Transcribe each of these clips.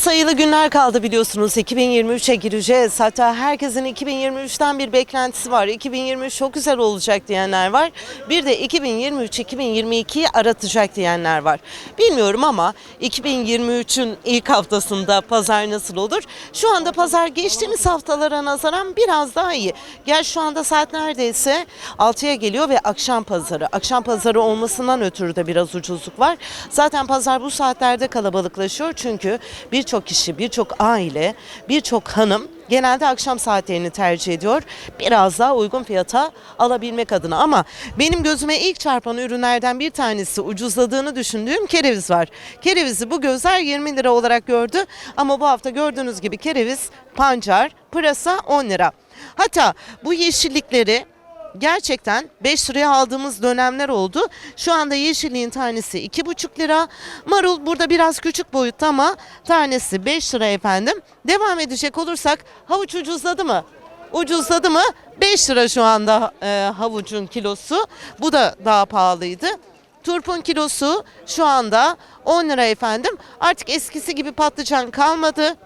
sayılı günler kaldı biliyorsunuz. 2023'e gireceğiz. Hatta herkesin 2023'ten bir beklentisi var. 2023 çok güzel olacak diyenler var. Bir de 2023-2022'yi aratacak diyenler var. Bilmiyorum ama 2023'ün ilk haftasında pazar nasıl olur? Şu anda pazar geçtiğimiz haftalara nazaran biraz daha iyi. Gel şu anda saat neredeyse 6'ya geliyor ve akşam pazarı. Akşam pazarı olmasından ötürü de biraz ucuzluk var. Zaten pazar bu saatlerde kalabalıklaşıyor çünkü birçok kişi, birçok aile, birçok hanım genelde akşam saatlerini tercih ediyor. Biraz daha uygun fiyata alabilmek adına ama benim gözüme ilk çarpan ürünlerden bir tanesi ucuzladığını düşündüğüm kereviz var. Kerevizi bu gözler 20 lira olarak gördü ama bu hafta gördüğünüz gibi kereviz, pancar, pırasa 10 lira. Hatta bu yeşillikleri gerçekten 5 liraya aldığımız dönemler oldu. Şu anda yeşilliğin tanesi 2,5 lira. Marul burada biraz küçük boyutta ama tanesi 5 lira efendim. Devam edecek olursak havuç ucuzladı mı? Ucuzladı mı? 5 lira şu anda e, havucun kilosu. Bu da daha pahalıydı. Turpun kilosu şu anda 10 lira efendim. Artık eskisi gibi patlıcan kalmadı.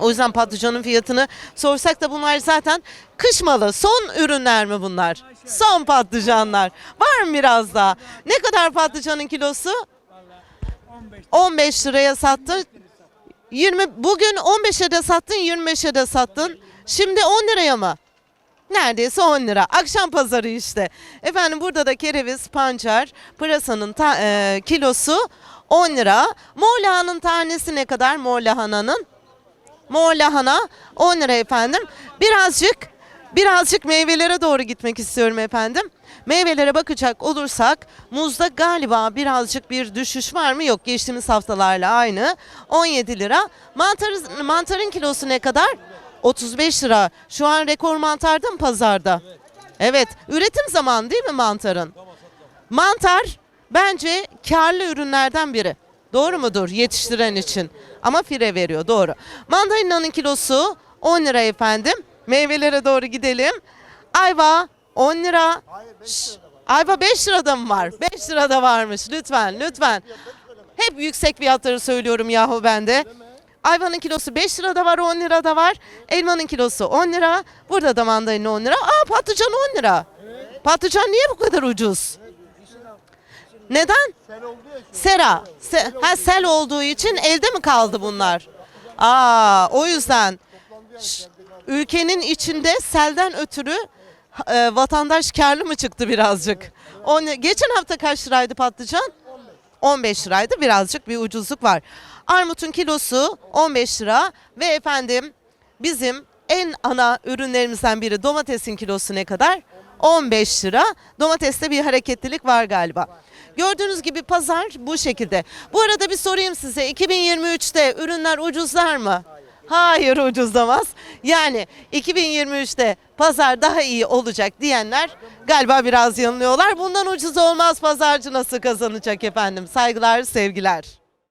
O yüzden patlıcanın fiyatını sorsak da bunlar zaten kış malı. Son ürünler mi bunlar? Son patlıcanlar. Var mı biraz daha? Ne kadar patlıcanın kilosu? 15 liraya sattı. 20 bugün 15'e de sattın, 25'e de sattın. Şimdi 10 liraya mı? Neredeyse 10 lira. Akşam pazarı işte. Efendim burada da kereviz, pancar, pırasanın ta- e, kilosu 10 lira. Mor lahananın tanesi ne kadar mor lahananın? Mor lahana 10 lira efendim. Birazcık birazcık meyvelere doğru gitmek istiyorum efendim. Meyvelere bakacak olursak muzda galiba birazcık bir düşüş var mı? Yok geçtiğimiz haftalarla aynı. 17 lira. Mantar, mantarın kilosu ne kadar? 35 lira. Şu an rekor mantarda mı pazarda? Evet. Üretim zamanı değil mi mantarın? Mantar bence karlı ürünlerden biri. Doğru mudur yetiştiren için? Ama fire veriyor doğru. Mandalina'nın kilosu 10 lira efendim. Meyvelere doğru gidelim. Ayva 10 lira. Ayva 5 lirada mı var? 5 lirada varmış lütfen lütfen. Hep yüksek fiyatları söylüyorum yahu ben de. Ayvanın kilosu 5 lirada var 10 lirada var. Elmanın kilosu 10 lira. Burada da mandalina 10 lira. Aa patlıcan 10 lira. Patlıcan niye bu kadar ucuz? Neden? Sera. Se- ha, sel olduğu için elde mi kaldı bunlar? Aa, o yüzden ülkenin içinde selden ötürü e, vatandaş karlı mı çıktı birazcık? O ne- geçen hafta kaç liraydı patlıcan? 15 liraydı. Birazcık bir ucuzluk var. Armutun kilosu 15 lira ve efendim bizim en ana ürünlerimizden biri domatesin kilosu ne kadar? 15 lira. Domateste bir hareketlilik var galiba. Gördüğünüz gibi pazar bu şekilde. Bu arada bir sorayım size. 2023'te ürünler ucuzlar mı? Hayır ucuzlamaz. Yani 2023'te pazar daha iyi olacak diyenler galiba biraz yanılıyorlar. Bundan ucuz olmaz pazarcı nasıl kazanacak efendim? Saygılar, sevgiler.